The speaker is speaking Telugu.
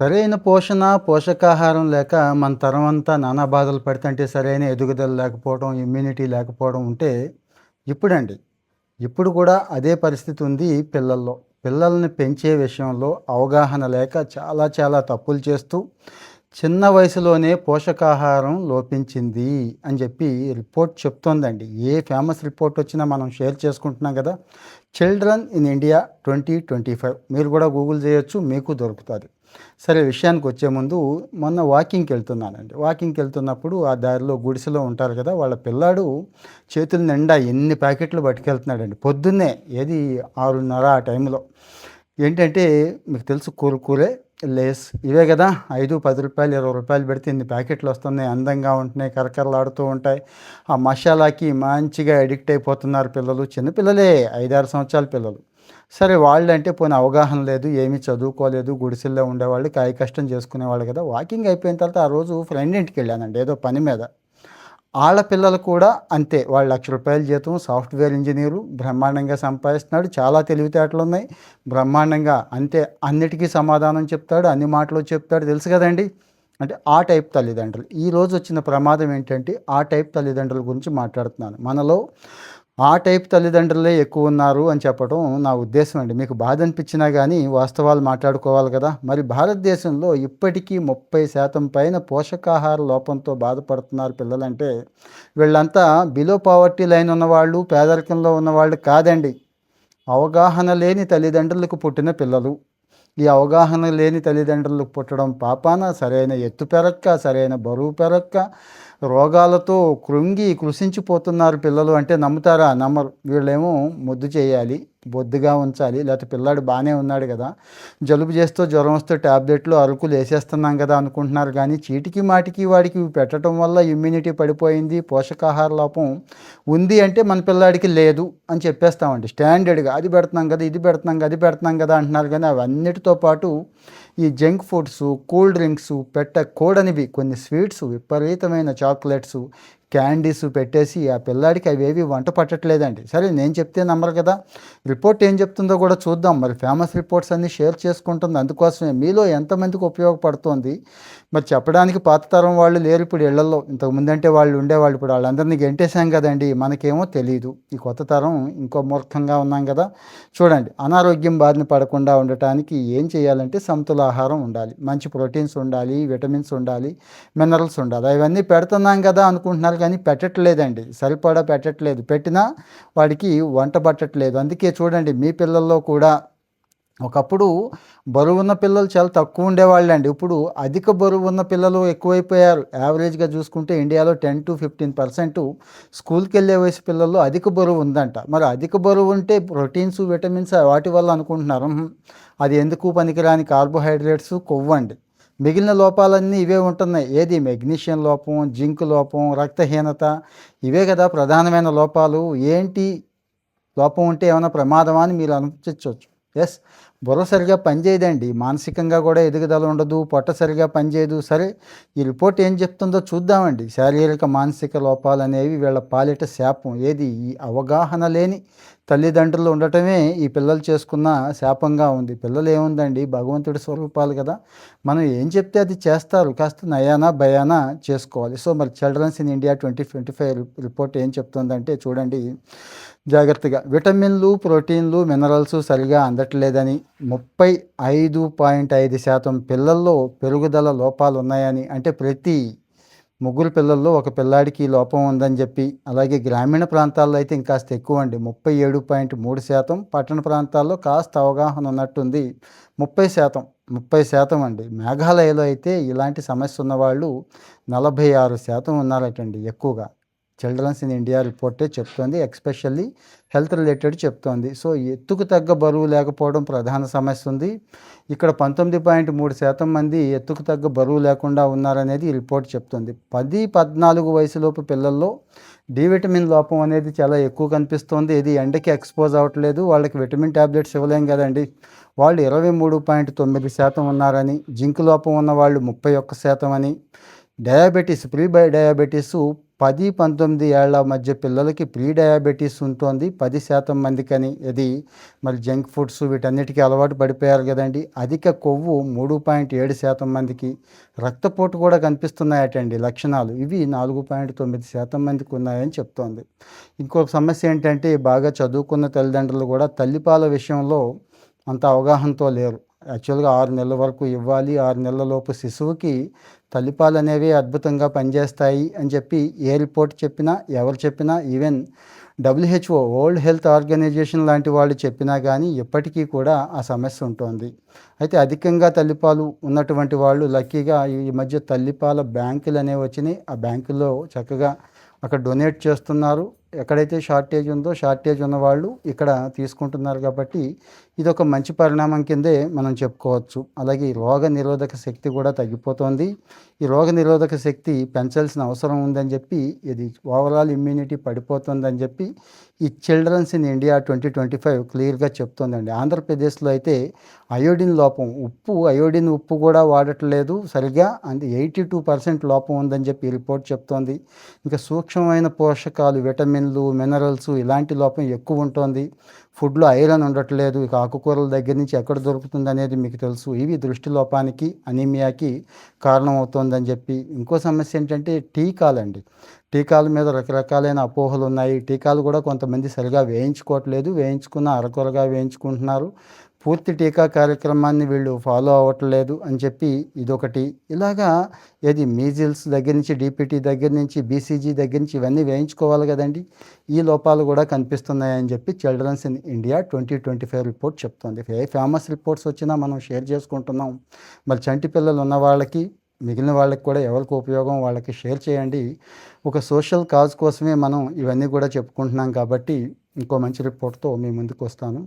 సరైన పోషణ పోషకాహారం లేక మన తరం అంతా నానా బాధలు పడుతుంటే సరైన ఎదుగుదల లేకపోవడం ఇమ్యూనిటీ లేకపోవడం ఉంటే ఇప్పుడండి. ఇప్పుడు కూడా అదే పరిస్థితి ఉంది పిల్లల్లో. పిల్లల్ని పెంచే విషయంలో అవగాహన లేక చాలా చాలా తప్పులు చేస్తూ చిన్న వయసులోనే పోషకాహారం లోపించింది అని చెప్పి రిపోర్ట్ చెప్తోందండి. ఏ ఫేమస్ రిపోర్ట్ వచ్చినా మనం షేర్ చేసుకుంటున్నాం కదా. Children in India twenty twenty five. మీరు కూడా గూగుల్ చేయొచ్చు మీకు దొరుకుతుంది. సరే విషయానికి వచ్చే ముందు మొన్న వాకింగ్కి వెళ్తున్నానండి. వాకింగ్కి వెళ్తున్నప్పుడు ఆ దారిలో గుడిసెలో ఉంటారు కదా వాళ్ళ పిల్లాడు చేతుల నిండా ఎన్ని ప్యాకెట్లు పట్టుకెళ్తున్నాడండి. పొద్దున్నే ఏది ఆరున్నర ఆ టైంలో. ఏంటంటే మీకు తెలుసు కూరకూరే లేస్ ఇవే కదా. ఐదు పది రూపాయలు ఇరవై రూపాయలు పెడితే ఇన్ని ప్యాకెట్లు వస్తున్నాయి అందంగా ఉంటున్నాయి కరకరలాడుతూ ఉంటాయి. ఆ మసాలాకి మంచిగా అడిక్ట్ అయిపోతున్నారు పిల్లలు చిన్నపిల్లలే ఐదారు సంవత్సరాల పిల్లలు. సరే వాళ్ళంటే పోనీ అవగాహన లేదు ఏమీ చదువుకోలేదు గుడిసెల్లో ఉండేవాళ్ళు కాయ కష్టం చేసుకునేవాళ్ళు కదా. వాకింగ్ అయిపోయిన తర్వాత ఆ రోజు ఫ్రెండ్ ఇంటికి వెళ్ళానండి ఏదో పని మీద. వాళ్ళ పిల్లలు కూడా అంతే వాళ్ళు లక్ష రూపాయల జీతం సాఫ్ట్వేర్ ఇంజనీరు బ్రహ్మాండంగా సంపాదిస్తున్నాడు చాలా తెలివితేటలు ఉన్నాయి. బ్రహ్మాండంగా అంతే అన్నిటికీ సమాధానం చెప్తాడు అన్ని మాటలు చెప్తాడు తెలుసు కదండి? అంటే ఆ టైప్ తల్లిదండ్రులు. ఈరోజు వచ్చిన ప్రమాదం ఏంటంటే ఆ టైప్ తల్లిదండ్రుల గురించి మాట్లాడుతున్నాను. మనలో ఆ టైప్ తల్లిదండ్రులే ఎక్కువ ఉన్నారు అని చెప్పడం నా ఉద్దేశం అండి. మీకు బాధ అనిపించినా కానీ వాస్తవాలు మాట్లాడుకోవాలి కదా. మరి భారతదేశంలో ఇప్పటికీ ముప్పై శాతం పైన పోషకాహార లోపంతో బాధపడుతున్నారు పిల్లలంటే వీళ్ళంతా బిలో పావర్టీ లైన్ ఉన్నవాళ్ళు పేదరికంలో ఉన్నవాళ్ళు కాదండి. అవగాహన లేని తల్లిదండ్రులకు పుట్టిన పిల్లలు. ఈ అవగాహన లేని తల్లిదండ్రులకు పుట్టడం పాపాన సరైన ఎత్తు పెరక్క సరైన బరువు పెరక్క రోగాలతో కృంగి కృషించిపోతున్నారు పిల్లలు అంటే నమ్ముతారా? నమ్మరు. వీళ్ళేమో ముద్దు చేయాలి. బొద్దుగా ఉంచాలి. లేకపోతే పిల్లాడు బాగానే ఉన్నాడు కదా. జలుబు చేస్తూ జ్వరం వస్తే ట్యాబ్లెట్లు అరుకులు వేసేస్తున్నాం కదా అనుకుంటున్నారు కానీ చీటికి మాటికి వాడికి పెట్టడం వల్ల ఇమ్యూనిటీ పడిపోయింది పోషకాహార లోపం ఉంది అంటే మన పిల్లాడికి లేదు అని చెప్పేస్తామండి. స్టాండర్డ్గా అది పెడుతున్నాం కదా ఇది పెడుతున్నాం కదా అది పెడుతున్నాం కదా అంటున్నారు కానీ అవన్నిటితో పాటు ఈ జంక్ ఫుడ్స్ కూల్ డ్రింక్స్ పెట్టకూడనివి కొన్ని స్వీట్స్ విపరీతమైన చాక్లెట్స్ క్యాండీస్ పెట్టేసి ఆ పిల్లాడికి అవేవి వంట పట్టట్లేదండి. సరే నేను చెప్తే నమ్మరు కదా. రిపోర్ట్ ఏం చెప్తుందో కూడా చూద్దాం. మరి ఫేమస్ రిపోర్ట్స్ అన్నీ షేర్ చేసుకుంటుంది. అందుకోసమే మీలో ఎంతమందికి ఉపయోగపడుతోంది? మరి చెప్పడానికి పాత తరం వాళ్ళు లేరు ఇప్పుడు ఇళ్ళలో. ఇంతకుముందంటే వాళ్ళు ఉండేవాళ్ళు ఇప్పుడు వాళ్ళందరినీ గెంటేశాం కదండి. మనకేమో తెలియదు ఈ కొత్త తరం ఇంకో మూర్ఖంగా ఉన్నాం కదా. చూడండి అనారోగ్యం బారిన పడకుండా ఉండటానికి ఏం చేయాలంటే సమతుల ఆహారం ఉండాలి. మంచి ప్రోటీన్స్ ఉండాలి విటమిన్స్ ఉండాలి మినరల్స్ ఉండాలి. అవన్నీ పెడుతున్నాం కదా అనుకుంటున్నారు కానీ పెట్టట్లేదండి. సరిపడా పెట్టట్లేదు. పెట్టినా వాడికి వంట పట్టట్లేదు. అందుకే చూడండి మీ పిల్లల్లో కూడా ఒకప్పుడు బరువు ఉన్న పిల్లలు చాలా తక్కువ ఉండేవాళ్ళండి. ఇప్పుడు అధిక బరువు ఉన్న పిల్లలు ఎక్కువైపోయారు. యావరేజ్గా చూసుకుంటే ఇండియాలో టెన్ టు ఫిఫ్టీన్ పర్సెంట్ స్కూల్కి వెళ్ళే వయసు పిల్లల్లో అధిక బరువు ఉందంట. మరి అధిక బరువు ఉంటే ప్రోటీన్స్ విటమిన్స్ వాటి వల్ల అనుకుంటున్నారు? అది ఎందుకు పనికిరాని కార్బోహైడ్రేట్స్ కొవ్వు అండి మిగిలిన లోపాలన్నీ ఇవే ఉంటున్నాయి. ఏది? మెగ్నీషియం లోపం జింక్ లోపం రక్తహీనత. ఇవే కదా ప్రధానమైన లోపాలు. ఏంటి? లోపం ఉంటే ఏమైనా ప్రమాదమా అని మీరు అనిపించవచ్చు ఎస్ బుర్ర సరిగా పనిచేయదండి. మానసికంగా కూడా ఎదుగుదల ఉండదు. పొట్ట సరిగా పనిచేయదు. సరే ఈ రిపోర్ట్ ఏం చెప్తుందో చూద్దామండి. శారీరక మానసిక లోపాలు అనేవి వీళ్ళ పాలిట శాపం. ఏది? ఈ అవగాహన లేని తల్లిదండ్రులు ఉండటమే ఈ పిల్లలు చేసుకున్న శాపంగా ఉంది. పిల్లలు ఏముందండి? భగవంతుడి స్వరూపాలు కదా. మనం ఏం చెప్తే అది చేస్తారు? కాస్త నయానా భయానా చేసుకోవాలి. సో మరి childrens in India twenty twenty five report ఏం చెప్తుందంటే చూడండి. జాగ్రత్తగా. విటమిన్లు ప్రోటీన్లు మినరల్స్ సరిగా అందట్లేదని ముప్పై ఐదు పాయింట్ ఐదు శాతం పిల్లల్లో పెరుగుదల లోపాలు ఉన్నాయని అంటే ప్రతి ముగ్గురు పిల్లల్లో ఒక పిల్లాడికి లోపం ఉందని చెప్పి అలాగే గ్రామీణ ప్రాంతాల్లో అయితే ఇంకాస్త ఎక్కువ అండి ముప్పై ఏడు పాయింట్ మూడు శాతం పట్టణ ప్రాంతాల్లో కాస్త అవగాహన ఉన్నట్టుంది. ముప్పై శాతం ముప్పై శాతం అండి. మేఘాలయలో అయితే ఇలాంటి సమస్య ఉన్నవాళ్ళు నలభై ఆరు శాతం ఉన్నారటండి ఎక్కువగా. చిల్డ్రన్స్ ఇన్ ఇండియా రిపోర్టే చెప్తోంది ఎక్స్పెషల్లీ హెల్త్ రిలేటెడ్ చెప్తోంది. సో ఎత్తుకు తగ్గ బరువు లేకపోవడం ప్రధాన సమస్య ఉంది. ఇక్కడ పంతొమ్మిది పాయింట్ మూడు శాతం మంది ఎత్తుకు తగ్గ బరువు లేకుండా ఉన్నారనేది ఈ రిపోర్ట్ చెప్తుంది. పది పద్నాలుగు వయసులోపు పిల్లల్లో డి విటమిన్ లోపం అనేది చాలా ఎక్కువ కనిపిస్తుంది. ఇది ఎండకి ఎక్స్పోజ్ అవ్వట్లేదు వాళ్ళకి విటమిన్ ట్యాబ్లెట్స్ ఇవ్వలేం కదండి. వాళ్ళు ఇరవై మూడు పాయింట్ తొమ్మిది శాతం ఉన్నారని జింక్ లోపం ఉన్న వాళ్ళు ముప్పై ఒక్క శాతం అని డయాబెటీస్ ప్రీ బై డయాబెటీస్ పది పంతొమ్మిది ఏళ్ళ మధ్య పిల్లలకి ప్రీ డయాబెటీస్ ఉంటుంది. పది శాతం మందికని ఇది మరి జంక్ ఫుడ్స్ వీటన్నిటికీ అలవాటు పడిపోయారు కదండి. అధిక కొవ్వు మూడు పాయింట్ ఏడు శాతం మందికి రక్తపోటు కూడా కనిపిస్తున్నాయటండి లక్షణాలు. ఇవి నాలుగు పాయింట్ తొమ్మిది శాతం మందికి ఉన్నాయని చెప్తోంది. ఇంకొక సమస్య ఏంటంటే బాగా చదువుకున్న తల్లిదండ్రులు కూడా తల్లిపాల విషయంలో అంత అవగాహనతో లేరు. యాక్చువల్గా ఆరు నెలల వరకు ఇవ్వాలి ఆరు నెలల లోపు శిశువుకి తల్లిపాలు అనేవి అద్భుతంగా పనిచేస్తాయి అని చెప్పి ఏ రిపోర్ట్ చెప్పినా ఎవరు చెప్పినా even WHO world health organisation లాంటి వాళ్ళు చెప్పినా కానీ ఇప్పటికీ కూడా ఆ సమస్య ఉంటుంది. అయితే అధికంగా తల్లిపాలు ఉన్నటువంటి వాళ్ళు లక్కీగా ఈ మధ్య తల్లిపాల బ్యాంకులు అనేవి వచ్చినాయి. ఆ బ్యాంకుల్లో చక్కగా అక్కడ డొనేట్ చేస్తున్నారు. ఎక్కడైతే షార్టేజ్ ఉందో షార్టేజ్ ఉన్న వాళ్ళు ఇక్కడ తీసుకుంటున్నారు కాబట్టి ఇది ఒక మంచి పరిణామం కిందే మనం చెప్పుకోవచ్చు. అలాగే ఈ రోగ నిరోధక శక్తి కూడా తగ్గిపోతుంది. ఈ రోగ నిరోధక శక్తి పెంచాల్సిన అవసరం ఉందని చెప్పి ఇది ఓవరాల్ ఇమ్యూనిటీ పడిపోతుందని చెప్పి ఈ childrens in India twenty twenty five క్లియర్గా చెప్తోందండి. ఆంధ్రప్రదేశ్లో అయితే అయోడిన్ లోపం ఉప్పు అయోడిన్ ఉప్పు కూడా వాడట్లేదు సరిగ్గా అంటే ఎయిటీ టూ పర్సెంట్ లోపం ఉందని చెప్పి రిపోర్ట్ చెప్తోంది. ఇంకా సూక్ష్మమైన పోషకాలు విటమిన్ విటమిన్లు మినరల్స్ ఇలాంటి లోపం ఎక్కువ ఉంటుంది. ఫుడ్లో ఐరన్ ఉండట్లేదు. ఇక ఆకుకూరల దగ్గర నుంచి ఎక్కడ దొరుకుతుంది అనేది మీకు తెలుసు. ఇవి దృష్టి లోపానికి అనీమియాకి కారణమవుతుందని చెప్పి. ఇంకో సమస్య ఏంటంటే టీకాలండి. టీకాల మీద రకరకాలైన అపోహలు ఉన్నాయి టీకాలు కూడా కొంతమంది సరిగా వేయించుకోవట్లేదు. వేయించుకున్న అరకొరగా వేయించుకుంటున్నారు. పూర్తి టీకా కార్యక్రమాన్ని వీళ్ళు ఫాలో అవ్వట్లేదు అని చెప్పి ఇదొకటి. ఇలాగా ఏది మీజిల్స్ దగ్గర నుంచి డిపిటీ దగ్గర నుంచి బీసీజీ దగ్గర నుంచి ఇవన్నీ వేయించుకోవాలి కదండి. ఈ లోపాలు కూడా కనిపిస్తున్నాయని చెప్పి childrens in India twenty twenty five report చెప్తుంది. ఏ ఫేమస్ రిపోర్ట్స్ వచ్చినా మనం షేర్ చేసుకుంటున్నాం. మరి చంటి పిల్లలు ఉన్న వాళ్ళకి మిగిలిన వాళ్ళకి కూడా ఎవరికి ఉపయోగం వాళ్ళకి షేర్ చేయండి. ఒక సోషల్ కాజ్ కోసమే మనం ఇవన్నీ కూడా చెప్పుకుంటున్నాం కాబట్టి ఇంకో మంచి రిపోర్ట్తో మీ ముందుకు వస్తాను.